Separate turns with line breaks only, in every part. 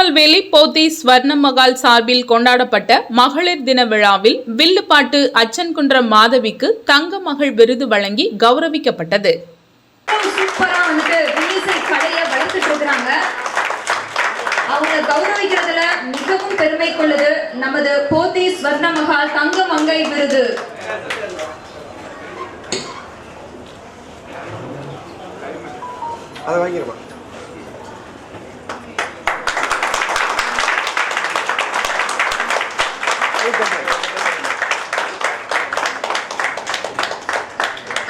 திருநெல்வேலி போத்தி ஸ்வர்ண மகால் சார்பில் கொண்டாடப்பட்ட மகளிர் தின விழாவில் வில்லுப்பாட்டு அச்சன்குன்றம் மாதவிக்கு தங்க மகள் விருது வழங்கி கௌரவிக்கப்பட்டது.
அவங்க கௌரவிக்கிறதுல மிகவும் பெருமை கொள்ளுது நமது போத்தி ஸ்வர்ண மகால் தங்க மங்கை விருது.
அதை வாங்கிடுமா?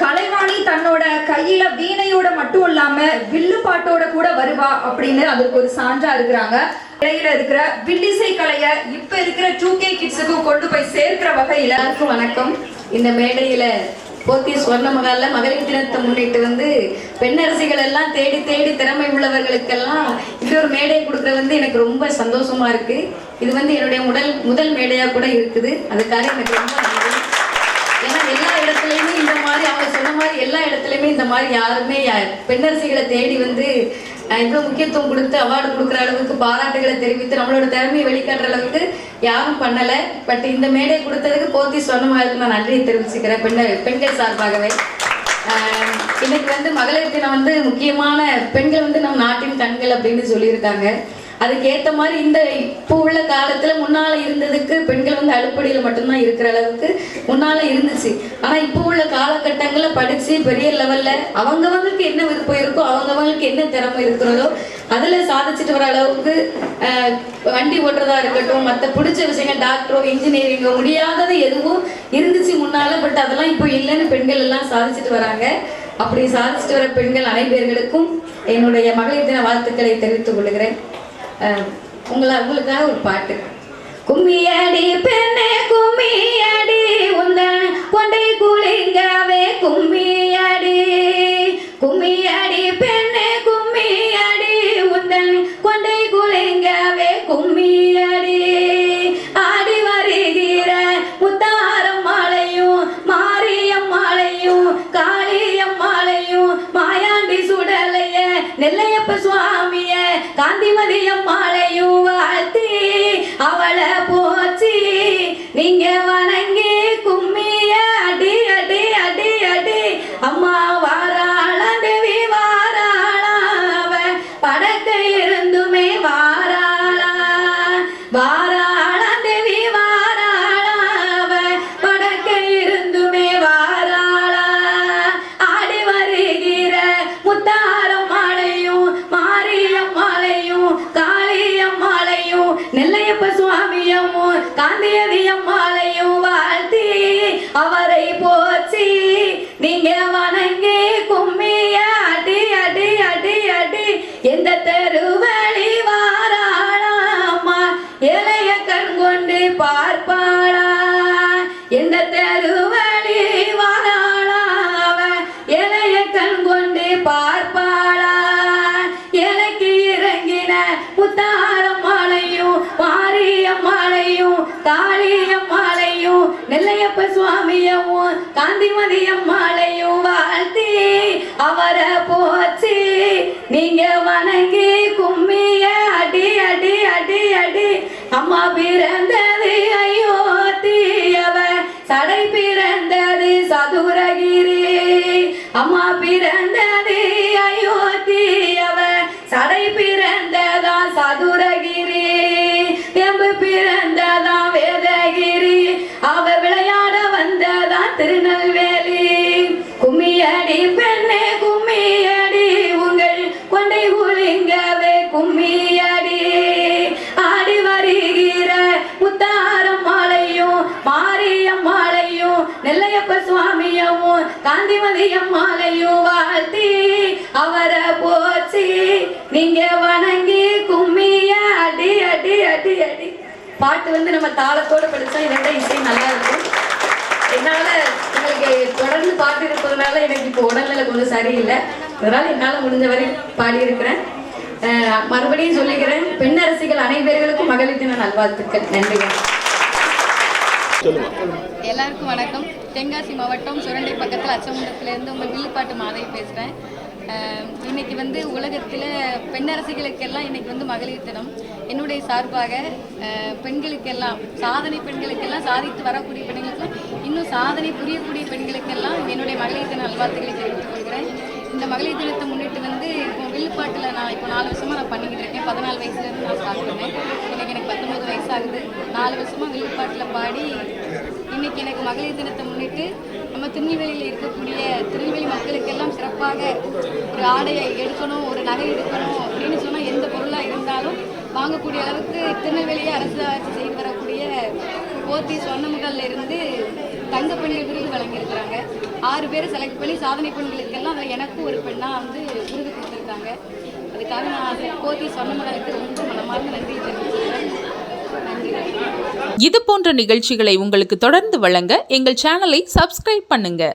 கலைவாணி தன்னோட கையில வீணையோட மட்டும் இல்லாம வில்லு பாட்டோட கூட வருவா அப்படின்னு அதுக்கு ஒரு சான்றா இருக்கிறாங்க. இடையில இருக்கிற வில்லிசை கலைய இப்ப இருக்கிற டூ கே கிட்ஸுக்கும் கொண்டு போய் சேர்க்கிற வகையில
எல்லாருக்கும் வணக்கம். இந்த மேடையில போத்தி சொன்ன மகால மகளிர் தினத்தை முன்னிட்டு வந்து பெண்ணரசிகள் எல்லாம் தேடி தேடி திறமை உள்ளவர்களுக்கெல்லாம் இப்படி ஒரு மேடையை கொடுக்கறது வந்து எனக்கு ரொம்ப சந்தோஷமா இருக்கு. இது வந்து என்னுடைய உடல் முதல் மேடையாக கூட இருக்குது. அதுக்காக எனக்கு ரொம்ப நன்றி. ஏன்னா எல்லா இடத்துலையுமே இந்த மாதிரி அவங்க சொன்ன மாதிரி எல்லா இடத்துலையுமே இந்த மாதிரி யாருமே பெண்ணரசிகளை தேடி வந்து இவ்வளோ முக்கியத்துவம் கொடுத்து அவார்டு கொடுக்குற அளவுக்கு பாராட்டுகளை தெரிவித்து நம்மளோட திறமையை வெளிக்காட்டுற அளவுக்கு யாரும் பண்ணலை. பட் இந்த மேடையை கொடுத்ததுக்கு போத்தி மாதிரி நான் நன்றியை தெரிவிச்சுக்கிறேன் பெண்ண பெண்கள் சார்பாகவே. இன்னைக்கு வந்து மகளிர் தினம் வந்து முக்கியமான பெண்கள் வந்து நம் நாட்டின் கண்கள் அப்படின்னு சொல்லியிருக்காங்க. அதுக்கேற்ற மாதிரி இந்த இப்போ உள்ள காலத்தில் முன்னால் இருந்ததுக்கு பெண்கள் வந்து அடுப்படியில் மட்டும்தான் இருக்கிற அளவுக்கு முன்னால் இருந்துச்சு. ஆனால் இப்போ உள்ள காலகட்டங்களில் படித்து பெரிய லெவலில் அவங்கவங்களுக்கு என்ன விருப்பம் இருக்கோ அவங்கவங்களுக்கு என்ன திறமை இருக்கிறதோ அதில் சாதிச்சுட்டு வர அளவுக்கு வண்டி ஓட்டுறதா இருக்கட்டும் மற்ற பிடிச்ச விஷயங்கள் டாக்டரோ இன்ஜினியரிங்கோ முடியாதது எதுவும் இருந்துச்சு முன்னால் பட் அதெல்லாம் இப்போ இல்லைன்னு பெண்கள் எல்லாம் சாதிச்சுட்டு வராங்க. அப்படி சாதிச்சுட்டு வர பெண்கள் அனைவர்களுக்கும் என்னுடைய மகளிர் தின வாழ்த்துக்களை தெரிவித்துக் கொள்கிறேன். உங்களை உங்களுக்காக ஒரு பாட்டு. கும்மியடி பெண்ணே கும்மியடி உந்தன் கொண்டை குளிங்காவே கும்மியடி. கும்மியடி பெண்ணே கும்மியடி உந்தன் கொண்டை குளிங்காவே கும்மியடி. ஆடி வருகிற முத்தாரம் மாலையும் மாரியம் மாலையும் காளியம் மாலையும் மாயாண்டி சுடலைய நெல்லையப்ப சுவாமிய காந்திமதியம் வாராள தேவி வாராளா இருந்துமே வாராளா. ஆடி வருகிற முத்தாரம் மாலையும் மாரியம் மாலையும் காளியம் மாலையும் நெல்லையப்ப சுவாமியமும் காந்தியதியம் மாலையும் வாழ்த்தி அவரை போச்சி மாலையும் சுவாமியவும் காந்திமதி அம்மாளையும் மாலையும் வாழ்த்தி அவரை போச்சு நீங்க வணங்கி கும்மிய அடி அடி அடி அடி அம்மா பிறந்தது அயோத்தியவ சடை பிறந்தது சதுரகிரி. அம்மா பிறந்த காந்திமதியம் மாலையும் வாழ்த்தி அவரை போச்சு நீங்க வணங்கி கும்மிய அடி அடி அடி அடி. பாட்டு வந்து நம்ம தாளத்தோட படிச்சா இதோட இசை நல்லா இருக்கும். என்னால உங்களுக்கு தொடர்ந்து பாட்டு இருப்பதனால எனக்கு இப்போ உடல்நிலை கொஞ்சம் சரியில்லை. அதனால என்னால் முடிஞ்ச வரை பாடியிருக்கிறேன். மறுபடியும் சொல்லிக்கிறேன். பெண் அரசிகள் அனைவர்களுக்கும் மகளிர் தின நல்வாழ்த்துக்கள். நன்றிகள்.
எல்லாருக்கும் வணக்கம். தென்காசி மாவட்டம் சுரண்டை பக்கத்தில் அச்சமுண்டத்துலேருந்து உங்கள் வில்லுப்பாட்டு மாதவி பேசுகிறேன்
இன்னைக்கு வந்து உலகத்தில் பெண்ணரசிகளுக்கெல்லாம் இன்னைக்கு வந்து மகளிர் தினம். என்னுடைய சார்பாக பெண்களுக்கெல்லாம் சாதனை பெண்களுக்கெல்லாம் சாதித்து வரக்கூடிய பெண்களுக்கும் இன்னும் சாதனை புரியக்கூடிய பெண்களுக்கெல்லாம் என்னுடைய மகளிர் தின நல்வாழ்த்துக்களை தெரிவித்து இந்த மகளிர் தினத்தை முன்னிட்டு வந்து இப்போ வில்லுப்பாட்டில் நான் இப்போ நாலு வருஷமாக நான் பண்ணிக்கிட்டு இருக்கேன். பதினாலு வயசுலேருந்து நான் ஸ்டார்ட் பண்ணேன். இன்னைக்கு எனக்கு பத்தொம்பது வயசாகுது. நாலு வருஷமாக வில்லுப்பாட்டில் பாடி இன்னைக்கு எனக்கு மகளிர் தினத்தை முன்னிட்டு நம்ம திருநெல்வேலியில் இருக்கக்கூடிய திருநெல்வேலி மக்களுக்கெல்லாம் சிறப்பாக ஒரு ஆடையை எடுக்கணும் ஒரு நகை எடுக்கணும் அப்படின்னு சொன்னால் எந்த பொருளாக இருந்தாலும் வாங்கக்கூடிய அளவுக்கு திருநெல்வேலியை அரசு ஆட்சி செய்து வரக்கூடிய போத்தி சொன்னமுகல்ல இருந்து தங்க பெண்கள் விருது வழங்கியிருக்கிறாங்க. ஆறு பேர் செலக்ட் பண்ணி சாதனை பெண்களுக்கெல்லாம் எனக்கும் ஒரு பெண்ணாக வந்து விருது கொடுத்துருக்காங்க. அதுக்காக நான் போத்தி சொன்னமுகலுக்கு ரொம்ப மனமார்ந்த நன்றி தெரிவிச்சுக்கிறேன்.
இது போன்ற நிகழ்ச்சிகளை உங்களுக்கு தொடர்ந்து வழங்க எங்கள் சேனலை சப்ஸ்கிரைப் பண்ணுங்க.